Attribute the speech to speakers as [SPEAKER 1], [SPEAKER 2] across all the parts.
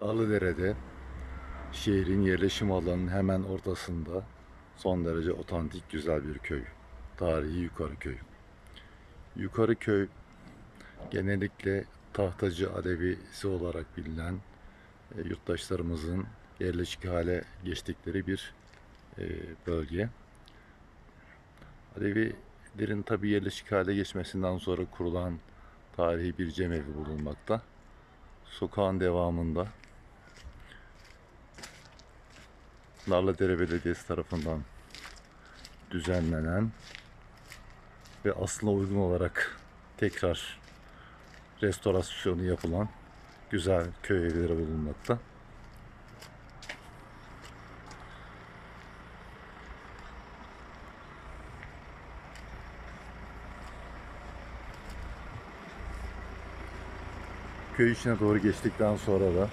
[SPEAKER 1] Alıdere'de şehrin yerleşim alanının hemen ortasında son derece otantik güzel bir köy. Tarihi Yukarıköy. Yukarıköy genellikle Tahtacı Alevisi olarak bilinen e, yurttaşlarımızın yerleşik hale geçtikleri bir e, bölge. Alevilerin tabi yerleşik hale geçmesinden sonra kurulan tarihi bir cemevi bulunmakta. Sokağın devamında Narlıdere Belediyesi tarafından düzenlenen ve aslına uygun olarak tekrar restorasyonu yapılan güzel köy evleri bulunmakta. Köy içine doğru geçtikten sonra da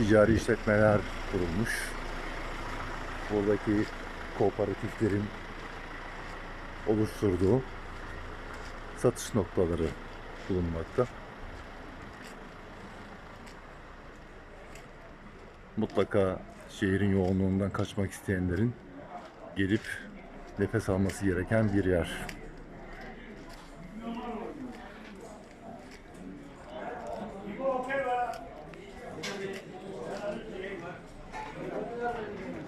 [SPEAKER 1] ticari işletmeler kurulmuş. Buradaki kooperatiflerin oluşturduğu satış noktaları bulunmakta. Mutlaka şehrin yoğunluğundan kaçmak isteyenlerin gelip nefes alması gereken bir yer. Thank you.